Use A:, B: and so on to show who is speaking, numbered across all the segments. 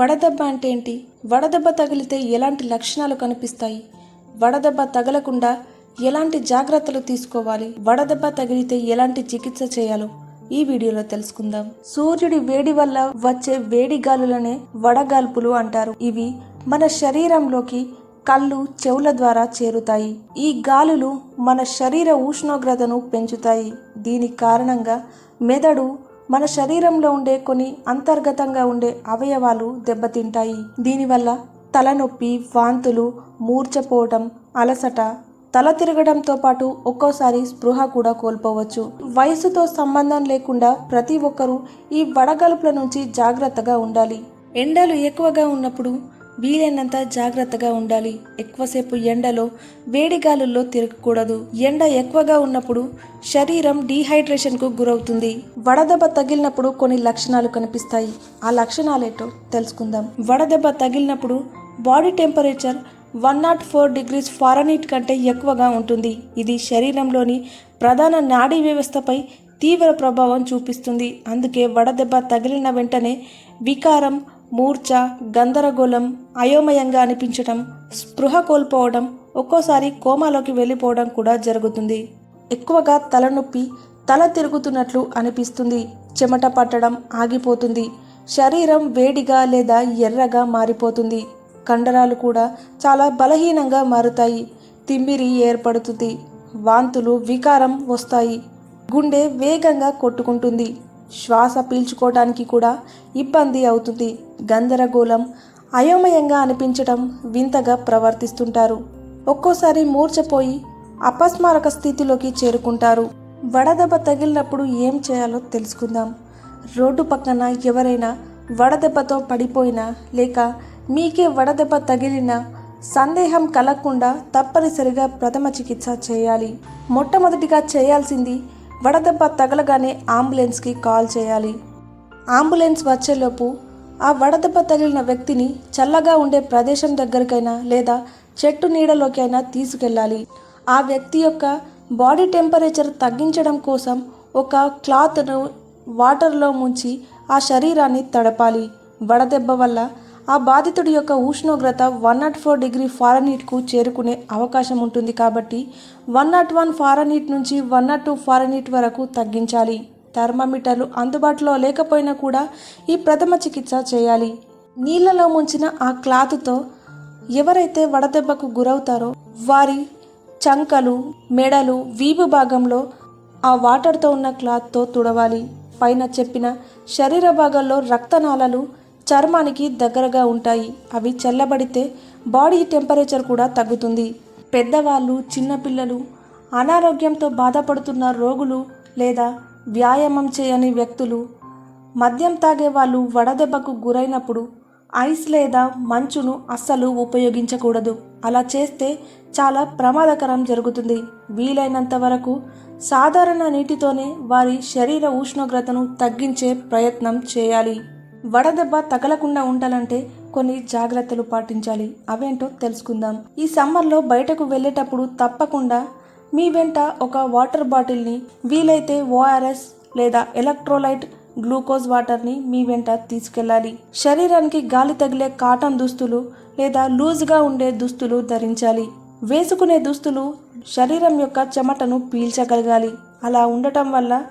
A: వడదెబ్బ అంటే ఏంటి? వడదెబ్బ తగిలితే ఎలాంటి లక్షణాలు కనిపిస్తాయి? వడదెబ్బ తగలకుండా ఎలాంటి జాగ్రత్తలు తీసుకోవాలి? వడదెబ్బ తగిలితే ఎలాంటి చికిత్స చేయాలో? ఈ వీడియోలో తెలుసుకుందాం. సూర్యుడి వేడి వల్ల వచ్చే వేడి గాలులనే వడగాల్పులు అంటారు. ఇవి మన శరీరంలోకి కళ్ళు చెవుల ద్వారా చేరుతాయి. ఈ గాలులు మన శరీర ఉష్ణోగ్రతను పెంచుతాయి. దీని కారణంగా మెదడు మన శరీరంలో ఉండే కొన్ని అంతర్గతంగా ఉండే అవయవాలు దెబ్బతింటాయి. దీనివల్ల తలనొప్పి వాంతులు మూర్చపోవటం అలసట తల తిరగడంతో పాటు ఒక్కోసారి స్పృహ కూడా కోల్పోవచ్చు. వయసుతో సంబంధం లేకుండా ప్రతి ఒక్కరూ ఈ వడగలుపుల నుంచి జాగ్రత్తగా ఉండాలి. ఎండలు ఎక్కువగా ఉన్నప్పుడు వీలైనంత జాగ్రత్తగా ఉండాలి. ఎక్కువసేపు ఎండలో వేడిగాలుల్లో తిరగకూడదు. ఎండ ఎక్కువగా ఉన్నప్పుడు శరీరం డీహైడ్రేషన్కు గురవుతుంది. వడదెబ్బ తగిలినప్పుడు కొన్ని లక్షణాలు కనిపిస్తాయి. ఆ లక్షణాలేటో తెలుసుకుందాం. వడదెబ్బ తగిలినప్పుడు body temperature one nought four degrees fahrenheit కంటే ఎక్కువగా ఉంటుంది. ఇది శరీరంలోని ప్రధాన నాడీ వ్యవస్థపై తీవ్ర ప్రభావం చూపిస్తుంది. అందుకే వడదెబ్బ తగిలిన వెంటనే వికారం మూర్ఛ గందరగోళం అయోమయంగా అనిపించటం స్పృహ కోల్పోవడం ఒక్కోసారి కోమాలోకి వెళ్ళిపోవడం కూడా జరుగుతుంది. ఎక్కువగా తలనొప్పి తల తిరుగుతున్నట్లు అనిపిస్తుంది. చెమట పట్టడం ఆగిపోతుంది. శరీరం వేడిగా లేదా ఎర్రగా మారిపోతుంది. కండరాలు కూడా చాలా బలహీనంగా మారుతాయి. తిమ్మిరి ఏర్పడుతుంది. వాంతులు వికారం వస్తాయి. గుండె వేగంగా కొట్టుకుంటుంది. శ్వాస పీల్చుకోవడానికి కూడా ఇబ్బంది అవుతుంది. గందరగోళం అయోమయంగా అనిపించడం వింతగా ప్రవర్తిస్తుంటారు. ఒక్కోసారి మూర్చపోయి అపస్మారక స్థితిలోకి చేరుకుంటారు. వడదెబ్బ తగిలినప్పుడు ఏం చేయాలో తెలుసుకుందాం. రోడ్డు పక్కన ఎవరైనా వడదెబ్బతో పడిపోయినా లేక మీకే వడదెబ్బ తగిలినా సందేహం కలగకుండా తప్పనిసరిగా ప్రథమ చికిత్స చేయాలి. మొట్టమొదటిగా చేయాల్సింది వడదెబ్బ తగలగానే అంబులెన్స్కి కాల్ చేయాలి. అంబులెన్స్ వచ్చేలోపు ఆ వడదెబ్బ తగిలిన వ్యక్తిని చల్లగా ఉండే ప్రదేశం దగ్గరికైనా లేదా చెట్టు నీడలోకైనా తీసుకెళ్ళాలి. ఆ వ్యక్తి యొక్క బాడీ టెంపరేచర్ తగ్గించడం కోసం ఒక క్లాత్ను వాటర్లో ముంచి ఆ శరీరాన్ని తడపాలి. వడదెబ్బ వల్ల ఆ బాధితుడి యొక్క ఉష్ణోగ్రత వన్ నాట్ ఫోర్ డిగ్రీ ఫారనీట్కు చేరుకునే అవకాశం ఉంటుంది కాబట్టి వన్ నాట్ వన్ ఫారనీట్ నుంచి వన్ నాట్ టూ ఫారనీట్ వరకు తగ్గించాలి. థర్మామీటర్లు అందుబాటులో లేకపోయినా కూడా ఈ ప్రథమ చికిత్స చేయాలి. నీళ్ళలో ముంచిన ఆ క్లాత్తో ఎవరైతే వడదెబ్బకు గురవుతారో వారి చంకలు మెడలు వీపు భాగంలో ఆ వాటర్తో ఉన్న క్లాత్తో తుడవాలి. పైన చెప్పిన శరీర భాగాల్లో రక్తనాళాలు చర్మానికి దగ్గరగా ఉంటాయి. అవి చల్లబడితే బాడీ టెంపరేచర్ కూడా తగ్గుతుంది. పెద్దవాళ్ళు చిన్నపిల్లలు అనారోగ్యంతో బాధపడుతున్న రోగులు లేదా వ్యాయామం చేయని వ్యక్తులు మద్యం తాగే వాళ్ళు వడదెబ్బకు గురైనప్పుడు ఐస్ లేదా మంచును అస్సలు ఉపయోగించకూడదు. అలా చేస్తే చాలా ప్రమాదకరం జరుగుతుంది. వీలైనంత వరకు సాధారణ నీటితోనే వారి శరీర ఉష్ణోగ్రతను తగ్గించే ప్రయత్నం చేయాలి. వడదెబ్బ తగలకుండా ఉండాలంటే కొన్ని జాగ్రత్తలు పాటించాలి. అవేంటో తెలుసుకుందాం. ఈ సమ్మర్లో బయటకు వెళ్ళేటప్పుడు తప్పకుండా మీ వెంట ఒక వాటర్ బాటిల్ని వీలైతే ఓఆర్ఎస్ లేదా ఎలక్ట్రోలైట్ గ్లూకోజ్ వాటర్ని మీ వెంట తీసుకెళ్ళాలి. శరీరానికి గాలి తగిలే కాటన్ దుస్తులు లేదా లూజ్గా ఉండే దుస్తులు ధరించాలి. వేసుకునే దుస్తులు శరీరం యొక్క చెమటను పీల్చగలగాలి. అలా ఉండటం వల్ల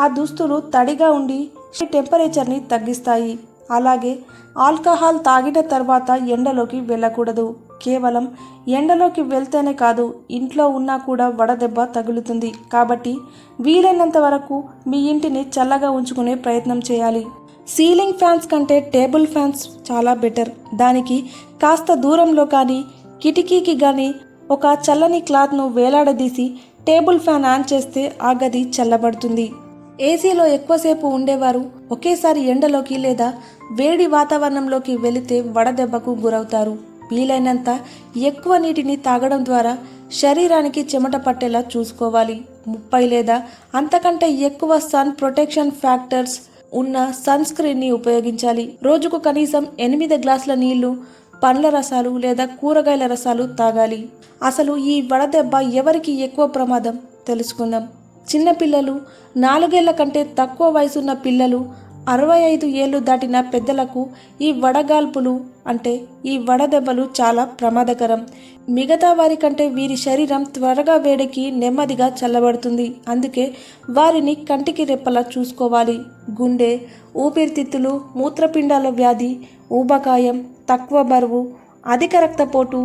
A: ఆ దుస్తులు తడిగా ఉండి టెంపరేచర్ని తగ్గిస్తాయి. అలాగే ఆల్కహాల్ తాగిన తర్వాత ఎండలోకి వెళ్ళకూడదు. కేవలం ఎండలోకి వెళ్తేనే కాదు ఇంట్లో ఉన్నా కూడా వడదెబ్బ తగులుతుంది. కాబట్టి వీలైనంత వరకు మీ ఇంటిని చల్లగా ఉంచుకునే ప్రయత్నం చేయాలి. సీలింగ్ ఫ్యాన్స్ కంటే టేబుల్ ఫ్యాన్స్ చాలా బెటర్. దానికి కాస్త దూరంలో కానీ కిటికీకి కానీ ఒక చల్లని క్లాత్ను వేలాడదీసి టేబుల్ ఫ్యాన్ ఆన్ చేస్తే ఆ గది చల్లబడుతుంది. ఏసీలో ఎక్కువసేపు ఉండేవారు. ఒకేసారి ఎండలోకి లేదా వేడి వాతావరణంలోకి వెళితే వడదెబ్బకు గురవుతారు. వీలైనంత ఎక్కువ నీటిని తాగడం ద్వారా శరీరానికి చెమట పట్టేలా చూసుకోవాలి. ముప్పై లేదా అంతకంటే ఎక్కువ సన్ ప్రొటెక్షన్ ఫ్యాక్టర్స్ ఉన్న సన్ స్క్రీన్ని ఉపయోగించాలి. రోజుకు కనీసం ఎనిమిది గ్లాసుల నీళ్ళు పండ్ల రసాలు లేదా కూరగాయల రసాలు తాగాలి. అసలు ఈ వడదెబ్బ ఎవరికి ఎక్కువ ప్రమాదం? తెలుసుకుందాం. చిన్నపిల్లలు నాలుగేళ్ళ కంటే తక్కువ వయసున్న పిల్లలు అరవై ఐదు ఏళ్ళు దాటిన పెద్దలకు ఈ వడగాల్పులు అంటే ఈ వడదెబ్బలు చాలా ప్రమాదకరం. మిగతా వారి కంటే వీరి శరీరం త్వరగా వేడికి నెమ్మదిగా చల్లబడుతుంది. అందుకే వారిని కంటికి రెప్పలా చూసుకోవాలి. గుండె ఊపిరితిత్తులు మూత్రపిండాల వ్యాధి ఊబకాయం తక్కువ బరువు అధిక రక్తపోటు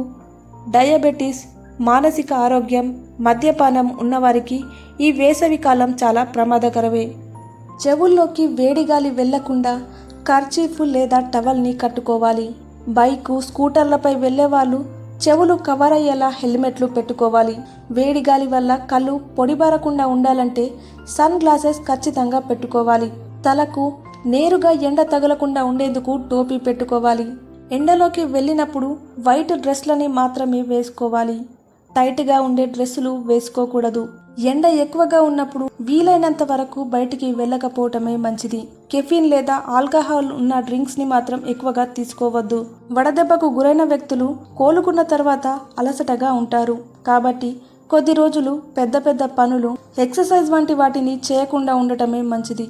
A: డయాబెటీస్ మానసిక ఆరోగ్యం మద్యపానం ఉన్నవారికి ఈ వేసవి కాలం చాలా ప్రమాదకరమే. చెవుల్లోకి వేడిగాలి వెళ్ళకుండా కర్చీఫ్ లేదా టవల్ని కట్టుకోవాలి. బైకు స్కూటర్లపై వెళ్ళేవాళ్ళు చెవులు కవర్ అయ్యేలా హెల్మెట్లు పెట్టుకోవాలి. వేడి గాలి వల్ల కళ్ళు పొడిబారకుండా ఉండాలంటే సన్ గ్లాసెస్ ఖచ్చితంగా పెట్టుకోవాలి. తలకు నేరుగా ఎండ తగలకుండా ఉండేందుకు టోపీ పెట్టుకోవాలి. ఎండలోకి వెళ్ళినప్పుడు వైట్ డ్రెస్లని మాత్రమే వేసుకోవాలి. టైట్గా ఉండే డ్రెస్సులు వేసుకోకూడదు. ఎండ ఎక్కువగా ఉన్నప్పుడు వీలైనంత వరకు బయటికి వెళ్ళకపోవటమే మంచిది. కెఫిన్ లేదా ఆల్కహాల్ ఉన్న డ్రింక్స్ని మాత్రం ఎక్కువగా తీసుకోవద్దు. వడదెబ్బకు గురైన వ్యక్తులు కోలుకున్న తర్వాత అలసటగా ఉంటారు. కాబట్టి కొద్ది రోజులు పెద్ద పెద్ద పనులు ఎక్సర్సైజ్ వంటి వాటిని చేయకుండా ఉండటమే మంచిది.